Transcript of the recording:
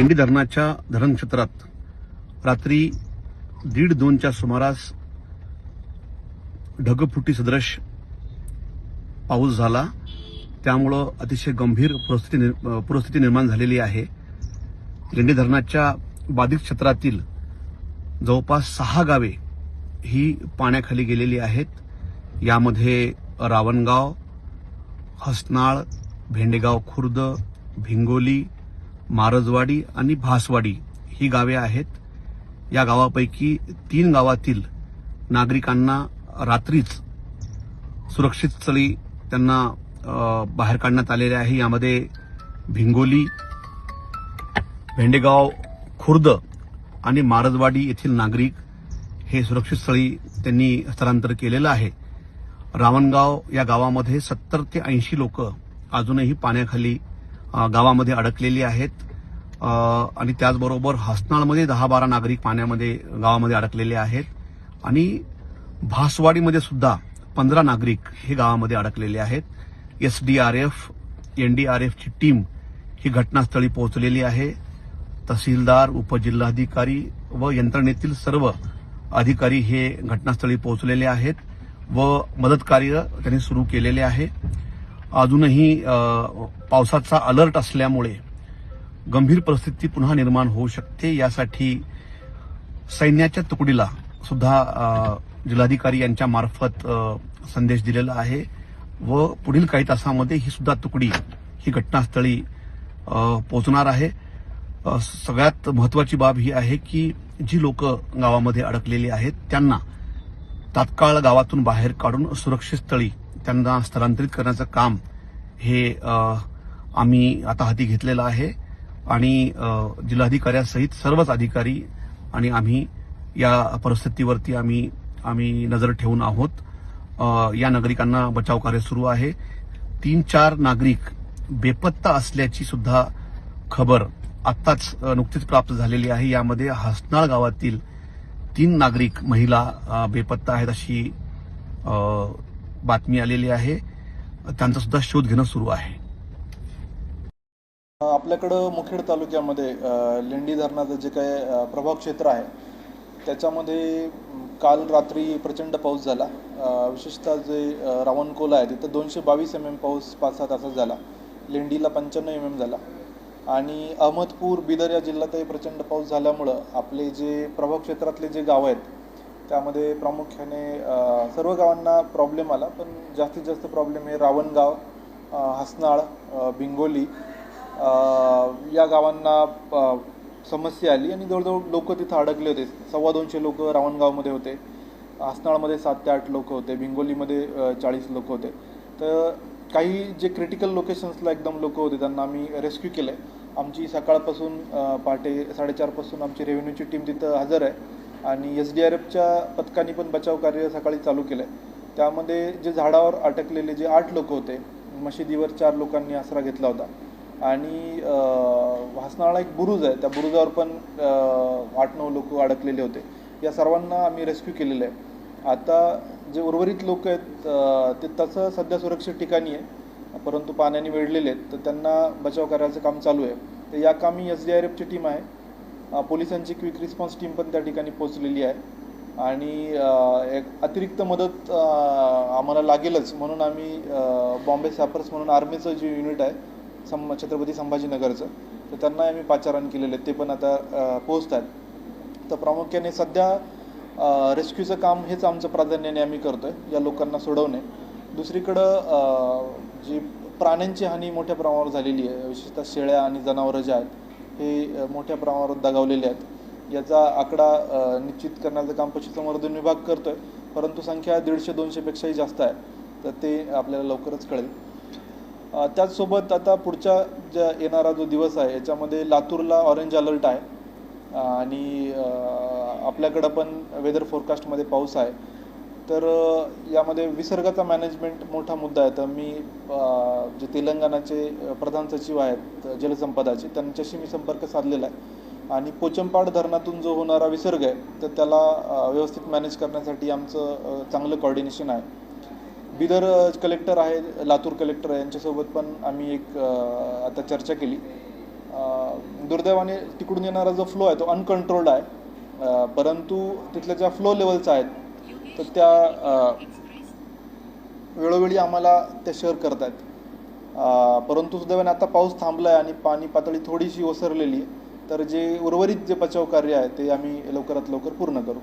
पेंडी धरणाच्या धरण क्षेत्रात रात्री दीड दोनच्या सुमारास ढगफुटी सदृश पाऊस झाला. त्यामुळं अतिशय गंभीर परिस्थिती परिस्थिती निर्माण झालेली आहे. लेंडी धरणाच्या बाधित क्षेत्रातील जवळपास सहा गावे ही पाण्याखाली गेलेली आहेत. यामध्ये रावणगाव हसनाळ भेंडेगाव खुर्द भिंगोली मारजवाडी आणि भासवाडी ही गावे आहेत. या गावापैकी तीन गावातील नागरिकांना रात्रीच सुरक्षित स्थळी त्यांना बाहेर काढण्यात आलेले आहे. यामध्ये भिंगोली भेंडेगाव खुर्द आणि मारजवाडी येथील नागरिक हे सुरक्षित स्थळी त्यांनी स्थलांतर केलेलं आहे. रावणगाव या गावामध्ये सत्तर ते ऐंशी लोक अजूनही पाण्याखाली गावामध्ये अडकलेली आहेत. आणि त्याचबरोबर हसनाळमध्ये दहा बारा नागरिक पाण्यामध्ये गावामध्ये अडकलेले आहेत. आणि भासवाडीमध्ये सुद्धा पंधरा नागरिक हे गावामध्ये अडकलेले आहेत. एसडीआरएफ एनडीआरएफची टीम ही घटनास्थळी पोहोचलेली आहे. तहसीलदार उपजिल्हाधिकारी व यंत्रणेतील सर्व अधिकारी हे घटनास्थळी पोहोचलेले आहेत व मदत कार्य त्यांनी सुरू केलेले आहे. अजूनही पावसाचा अलर्ट असल्यामुळे गंभीर परिस्थिती पुन्हा निर्माण होऊ शकते. यासाठी सैन्याच्या तुकडीला सुद्धा जिल्हाधिकारी यांच्या मार्फत संदेश दिलेला आहे व पुढील काही तासामध्ये ही सुद्धा तुकडी ही घटनास्थळी पोहोचणार आहे. सगळ्यात महत्वाची बाब ही आहे की जी लोक गावामध्ये अडकलेली आहेत त्यांना तात्काळ गावातून बाहेर काढून सुरक्षित स्थळी त्यांना स्थलांतरित करण्याचं काम हे आम्ही आता हाती घेतलेलं आहे. आणि जिल्हाधिकाऱ्यासहित सर्वच अधिकारी आणि आम्ही या परिस्थितीवरती आम्ही आम्ही नजर ठेवून आहोत. या नागरिकांना बचाव कार्य सुरू आहे. तीन चार नागरिक बेपत्ता असल्याची सुद्धा खबर आत्ताच नुकतीच प्राप्त झालेली आहे. यामध्ये हसनाळ गावातील तीन नागरिक महिला बेपत्ता आहेत अशी बातमी आलेली आहे. त्यांचा सुद्धा शोध घेणं सुरू आहे. आपल्याकडं मुखेड तालुक्यामध्ये लेंडी धरणाचं जे काय प्रभाव क्षेत्र आहे त्याच्यामध्ये काल रात्री प्रचंड पाऊस झाला. विशेषतः जे रावणकोला आहे तिथं दोनशे बावीस एम एम पाऊस पाच सहा तासात झाला. लेंडीला पंच्याण्णव एम एम झाला. आणि अहमदपूर बिदर या जिल्ह्यातही प्रचंड पाऊस झाल्यामुळं आपले जे प्रभाव क्षेत्रातले जे गावं आहेत त्यामध्ये प्रामुख्याने सर्व गावांना प्रॉब्लेम आला पण जास्तीत जास्त प्रॉब्लेम हे रावणगाव हसनाळ बिंगोली या गावांना समस्या आली आणि जवळजवळ लोक तिथं अडकले होते. सव्वा दोनशे लोक रावणगावमध्ये होते. हसनाळमध्ये सात ते आठ लोक होते. बिंगोलीमध्ये चाळीस लोक होते. तर काही जे क्रिटिकल लोकेशन्सला एकदम लोक होते त्यांना आम्ही रेस्क्यू केलं आहे आमची सकाळपासून पहाटे साडेचारपासून आमची रेव्हेन्यूची टीम तिथं हजर आहे. आणि एस डी आर एफच्या पथकाने पण बचाव कार्य सकाळी चालू केलं आहे त्यामध्ये जे झाडावर अटकलेले जे आठ लोक होते मशिदीवर चार लोकांनी आसरा घेतला होता. आणि अ, हसनाळा एक बुरुज आहे. त्या बुरुजावर पण आठ नऊ लोक अडकलेले होते. या सर्वांना आम्ही रेस्क्यू केलेलं आहे. आता जे उर्वरित लोक आहेत ते तसं सध्या सुरक्षित ठिकाणी आहे. परंतु पाण्याने वेढलेले आहेत. तर त्यांना बचाव करायचं काम चालू आहे. तर या कामी एस डी आर एफची टीम आहे. पोलिसांची क्विक रिस्पॉन्स टीम पण त्या ठिकाणी पोहोचलेली आहे. आणि एक अतिरिक्त मदत आम्हाला लागेलच म्हणून आम्ही बॉम्बे सॅपर्स म्हणून आर्मीचं जे युनिट आहे सं छत्रपती संभाजीनगरचं तर त्यांना आम्ही पाचारण केलेलं आहे. ते पण आता पोहोचत आहेत. तर प्रामुख्याने सध्या रेस्क्यूचं काम हेच आमचं प्राधान्याने आम्ही करतो आहे या लोकांना सोडवणे. दुसरीकडं जी प्राण्यांची हानी मोठ्या प्रमाणावर झालेली आहे विशेषतः शेळ्या आणि जनावरं जे आहेत हे मोठ्या प्रमाणावर दगावलेले आहेत. याचा आकडा निश्चित करण्याचं काम पशुसंवर्धन विभाग करतो आहे परंतु संख्या दीडशे दोनशेपेक्षाही जास्त आहे. तर ते आपल्याला लवकरच कळेल. त्याचसोबत आता पुढच्या ज्या येणारा जो दिवस आहे याच्यामध्ये लातूरला ऑरेंज अलर्ट आहे. आणि आपल्याकडं पण वेदर फोरकास्टमध्ये पाऊस आहे. तर यामध्ये विसर्गाचा मॅनेजमेंट मोठा मुद्दा आहे. तर मी जे तेलंगणाचे प्रधान सचिव आहेत जलसंपदाचे त्यांच्याशी मी संपर्क साधलेला आहे. आणि पोचमपाड धरणातून जो होणारा विसर्ग आहे तर त्याला व्यवस्थित मॅनेज करण्यासाठी आमचं चांगलं कॉर्डिनेशन आहे. बिदर कलेक्टर आहे लातूर कलेक्टर आहे यांच्यासोबत पण आम्ही एक आता चर्चा केली. दुर्दैवाने तिकडून येणारा जो फ्लो आहे तो अनकंट्रोल्ड आहे. परंतु तिथल्या ज्या फ्लो लेवलचा आहेत तर त्या वेळोवेळी आम्हाला त्या शेअर करत आहेत परंतु सुदैवाने आता पाऊस थांबला आहे आणि पाणी पातळी थोडीशी ओसरलेली आहे तर जे उर्वरित जे बचाव कार्य आहे ते आम्ही लवकरात लवकर पूर्ण करू.